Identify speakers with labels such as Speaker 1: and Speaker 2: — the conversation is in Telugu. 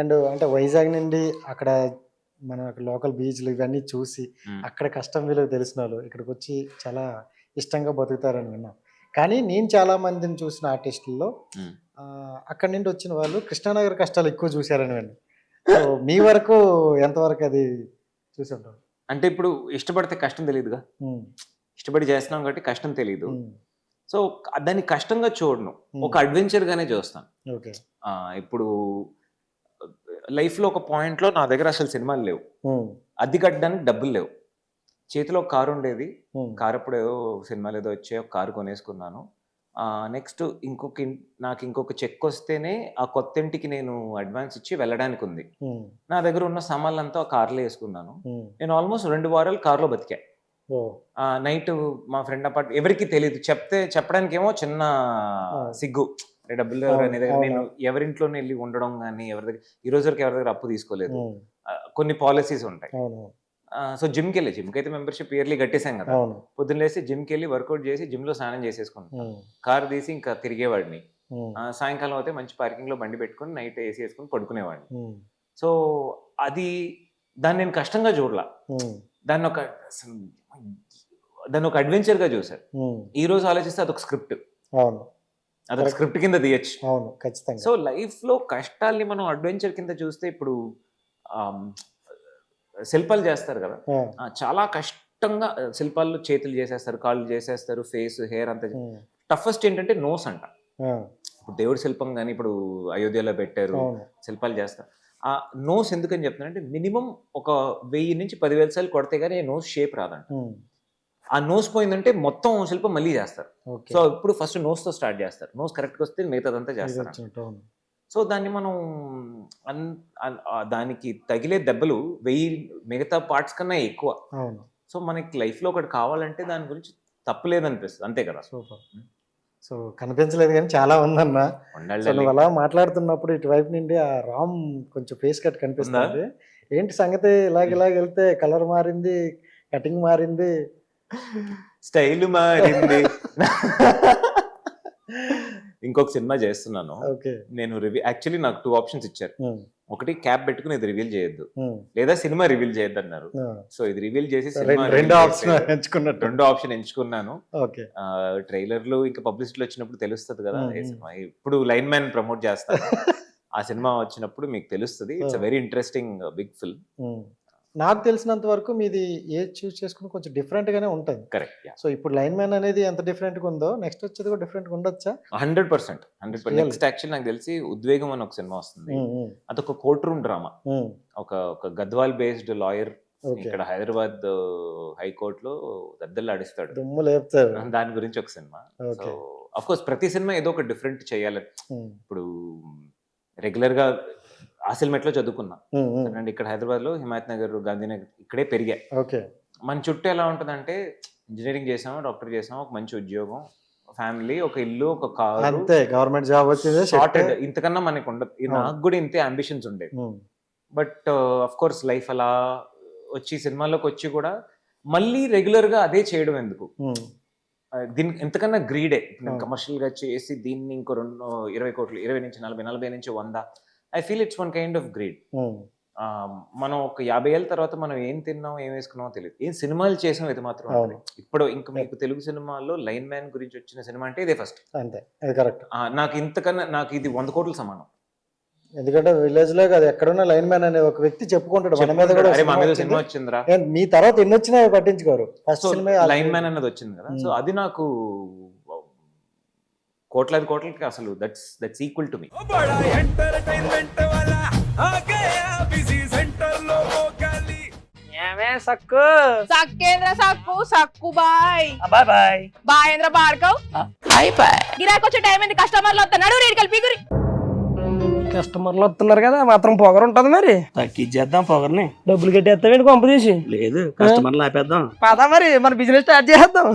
Speaker 1: అండ్ అంటే వైజాగ్ నుండి అక్కడ మన లోకల్ బీచ్లు ఇవన్నీ చూసి. అక్కడ కష్టం విలువ తెలిసిన వాళ్ళు ఇక్కడికి వచ్చి చాలా ఇష్టంగా బతుకుతారని విన్నాం. కానీ నేను చాలా మందిని చూసిన ఆర్టిస్టుల్లో అక్కడి నుండి వచ్చిన వాళ్ళు కృష్ణానగర్ కష్టాలు ఎక్కువ చూశారని విన్నాం. సో మీ వరకు ఎంతవరకు అది చూసి ఉంటారు?
Speaker 2: అంటే ఇప్పుడు ఇష్టపడితే కష్టం తెలియదుగా.
Speaker 1: ఇష్టపడి
Speaker 2: చేస్తున్నాం కాబట్టి కష్టం తెలియదు. సో దాన్ని కష్టంగా చూడను. ఒక అడ్వెంచర్ గానే చూస్తాను. ఇప్పుడు లైఫ్లో ఒక పాయింట్లో నా దగ్గర అసలు సినిమాలు లేవు. అద్దె కట్టడానికి డబ్బులు లేవు. చేతిలో ఒక కారు ఉండేది. కారు అప్పుడు ఏదో సినిమాలు ఏదో వచ్చే ఒక కారు కొనేసుకున్నాను. నెక్స్ట్ ఇంకొక నాకు ఇంకొక చెక్ వస్తేనే ఆ కొత్త ఇంటికి నేను అడ్వాన్స్ ఇచ్చి వెళ్ళడానికి ఉంది. నా దగ్గర ఉన్న సామాన్లంతా ఆ కార్లో వేసుకున్నాను. నేను ఆల్మోస్ట్ రెండు వారాలు కార్లో బతికా. నైట్ మా ఫ్రెండ్ అపార్ట్ ఎవరికి తెలియదు చెప్తే చెప్పడానికి ఏమో చిన్న సిగ్గు. అరే డబ్బులు నీ దగ్గర నేను ఎవరింట్లోనే వెళ్ళి ఉండడం కానీ ఎవరి దగ్గర ఈ రోజు వరకు ఎవరి దగ్గర అప్పు తీసుకోలేదు. కొన్ని పాలసీస్ ఉంటాయి. సో జిమ్కి వెళ్ళి జిమ్కి అయితే మెంబర్షిప్ ఇయర్లీ కట్టేసాం కదా. పొద్దున్న లేసి జిమ్కి వెళ్ళి వర్కౌట్ చేసి జిమ్లో స్నానం
Speaker 1: మ్మ్.
Speaker 2: కార్ తీసి ఇంకా తిరిగేవాడిని. సాయంకాలం అయితే మంచి పార్కింగ్లో బండి పెట్టుకొని నైట్ ఏసీ వేసుకొని పడుకునేవాడిని. సో అది దాన్ని నేను కష్టంగా చూడలా. దాన్ని ఒక దాన్ని ఒక అడ్వెంచర్గా చూసాను. ఈ రోజు ఆలోచిస్తే అదొక స్క్రిప్ట్
Speaker 1: అవును.
Speaker 2: అదొక. స్క్రిప్ట్ కింద తీయచ్చు
Speaker 1: అవును ఖచ్చితంగా
Speaker 2: సో లైఫ్లో కష్టాల్ని మనం అడ్వెంచర్ కింద చూస్తే ఇప్పుడు శిల్పాలు చేస్తారు కదా చాలా కష్టంగా శిల్పాల్లో చేతులు చేసేస్తారు కాళ్ళు చేసేస్తారు ఫేస్ హెయిర్ అంతా. టఫెస్ట్ ఏంటంటే నోస్ అంట. ఇప్పుడు దేవుడి శిల్పం కానీ ఇప్పుడు అయోధ్యలో పెట్టారు శిల్పాలు చేస్తారు ఆ నోస్ ఎందుకని చెప్తున్నానంటే మినిమం ఒక వెయ్యి నుంచి పదివేల సార్లు కొడితే కానీ నోస్ షేప్ రాదంట.
Speaker 1: ఆ
Speaker 2: నోస్ పోయిందంటే మొత్తం శిల్పం మళ్ళీ చేస్తారు. సో ఇప్పుడు ఫస్ట్ నోస్తో స్టార్ట్ చేస్తారు. నోస్ కరెక్ట్ వస్తే మిగతాదంతా చేస్తారు సో దాన్ని మనం దానికి తగిలే దెబ్బలు వెయ్యి మిగతా పార్ట్స్ కన్నా ఎక్కువ. సో మనకి లైఫ్లో ఒకటి కావాలంటే దాని గురించి తప్పులేదనిపిస్తుంది. అంతే కదా.
Speaker 1: సూపర్. సో కనిపించలేదు కానీ చాలా ఉందన్న. నువ్వు అలా మాట్లాడుతున్నప్పుడు ఇటువైపు నుండి ఆ రామ్ కొంచెం ఫేస్ కట్ కనిపిస్తుంది. ఏంటి సంగతి? ఇలాగ ఇలాగ వెళ్తే కలర్ మారింది కటింగ్ మారింది
Speaker 2: స్టైల్ మారింది. ఇంకొక సినిమా చేస్తున్నాను. నేను రివ్యూ యాక్చువల్లీ నాకు టూ ఆప్షన్స్ ఇచ్చారు. ఒకటి క్యాప్ పెట్టుకుని ఇది రివీల్ చేయొద్దు. లేదా సినిమా రివీల్ చేయొద్దు అన్నారు. సో ఇది రివీల్ చేసి
Speaker 1: రెండు- ఆప్షన్
Speaker 2: రెండో ఆప్షన్ ఎంచుకున్నాను. ట్రైలర్లు ఇంకా పబ్లిసిటీలో వచ్చినప్పుడు తెలుస్తుంది కదా. సినిమా? ఇప్పుడు లైన్ మ్యాన్ ప్రమోట్ చేస్తాను. ఆ సినిమా వచ్చినప్పుడు మీకు తెలుస్తుంది. It's. Very interesting big film.
Speaker 1: నాకు తెలిసినంత వరకు మీది ఏ చూస్ చేసుకుని కొంచెం different గానే ఉంటుంది.
Speaker 2: కరెక్ట్
Speaker 1: సో ఇప్పుడు లైన్ మ్యాన్ అనేది ఎంత different గా ఉందో నెక్స్ట్ వచ్చేది కూడా different గా ఉండొచ్చా?
Speaker 2: Hundred percent. Hundred? Next actual నాకు తెలిసి ఉద్వేగం అని ఒక సినిమా వస్తుంది. అదొక కోర్ట్ రూమ్ డ్రామా ఒక ఒక గద్వాల్ బేస్డ్ లాయర్ ఇక్కడ హైదరాబాద్ హైకోర్టులో దద్దలు ఆడిస్తాడు
Speaker 1: దుమ్ము లేపుతారు
Speaker 2: దాని గురించి ఒక సినిమా. సో అఫ్ కోర్స్ ప్రతి సినిమా ఏదో ఒక డిఫరెంట్ చేయాలి ఇప్పుడు రెగ్యులర్గా ఆసిల్మెట్లో చదువుకున్నా. అండ్ ఇక్కడ హైదరాబాద్లో హిమాయత్ నగర్ గాంధీనగర్ ఇక్కడే పెరిగా.
Speaker 1: ఓకే.
Speaker 2: మన చుట్టూ ఎలా ఉంటుందంటే ఇంజనీరింగ్ చేసాము డాక్టర్ చేసాము ఒక మంచి ఉద్యోగం ఫ్యామిలీ ఒక ఇల్లు ఒక కారు.
Speaker 1: అంతే గవర్నమెంట్ జాబ్ వచ్చిందే set.
Speaker 2: ఇంతకన్నా మనకు ఉండదు. నాకు కూడా ఇంతే అంబిషన్స్ ఉండేవి.
Speaker 1: Um,
Speaker 2: but of course life అలా వచ్చి సినిమాలోకి వచ్చి కూడా మళ్ళీ రెగ్యులర్గా అదే చేయడం ఎందుకు? దీనికి ఎంతకన్నా గ్రీడే. కమర్షియల్గా చేసి దీన్ని ఇంకో రెండు ఇరవై కోట్లు ఇరవై నుంచి నలభై నలభై నుంచి వంద I feel it's one kind of greed మనం ఒక యాభై ఏళ్ళ తర్వాత మనం ఏం తిన్నాం ఏం వేసుకున్నామో తెలియదు. ఏం సినిమాలు చేసాం ఇది మాత్రం. ఇప్పుడు ఇంకా మీకు తెలుగు సినిమాల్లో లైన్ మ్యాన్ గురించి వచ్చిన సినిమా అంటే ఇదే ఫస్ట్.
Speaker 1: అంతే. అది కరెక్ట్.
Speaker 2: నాకు ఇంతకన్నా నాకు ఇది వంద కోట్ల సమానం.
Speaker 1: ఎందుకంటే విలేజ్లో అది ఎక్కడున్న లైన్ మ్యాన్ అనే ఒక వ్యక్తి చెప్పుకుంటాడు. మన మీద కూడా
Speaker 2: మా
Speaker 1: సినిమా
Speaker 2: మీద
Speaker 1: వచ్చింది.
Speaker 2: సినిమా వచ్చిందిరా
Speaker 1: మీ తర్వాత ఎన్ని వచ్చినా పట్టించుకోరు. ఫస్ట్
Speaker 2: లైన్ మ్యాన్ అన్నది వచ్చింది కదా. So
Speaker 1: Hmm.
Speaker 2: అది నాకు కోట్లాది కోట్లకి అసలు దట్స్ దట్స్ ఈక్వల్ టు మీ
Speaker 3: సక్కు?
Speaker 4: సక్కేంద్ర సక్కు సక్కు బాయ్.
Speaker 3: బాయ్ బాయ్.
Speaker 4: బాయేంద్ర బార్కవ్
Speaker 3: బాయ్ బాయ్.
Speaker 4: గిరాకొచ్చే టైం ఏంది? కస్టమర్లు వస్తున్నాడు కలిపి పీగురి.
Speaker 3: కస్టమర్లు వస్తున్నారు కదా మాత్రం పొగరు ఉంటుంది మరి.
Speaker 5: తగ్గించేద్దాం పొగర్ని.
Speaker 3: డబ్బులు కట్టేస్తావేంటి కొంప తీసి?
Speaker 5: లేదు కస్టమర్లు ఆపేద్దాం
Speaker 3: పదా మరి మన బిజినెస్ స్టార్ట్ చేద్దాం.